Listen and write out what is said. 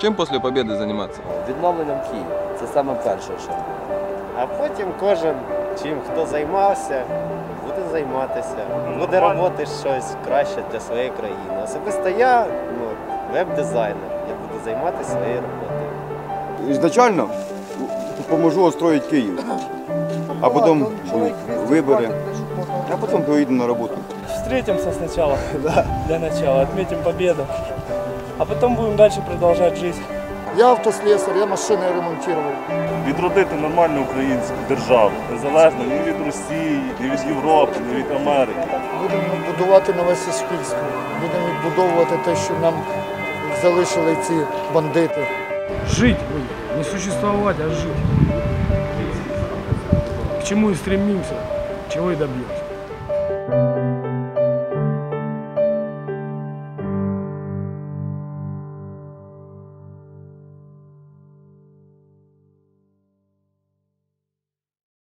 Чем после победы заниматься? Відновленням Києва. Це саме перше, що. А потім кожен, чим хто займався, буде займатися, буде робити щось краще для своєї країни. Особисто я ну, веб-дизайнер, я буду займатися своєю роботою. Изначально поможу отстроить Киев, а потом будут выборы, а потом поеду на работу. Встретимся сначала, для начала, отметим победу, а потом будем дальше продолжать жизнь. Я автослесарь, я машини ремонтував. відродити нормальну українську державу, незалежно ні від Росії, ні від Європи, ні від Америки. Будемо будувати нове суспільство. Будемо відбудовувати те, що нам залишили ці бандити. Жить, ой, не существовать, а жить. К чему и стремимся, чего и добьемся.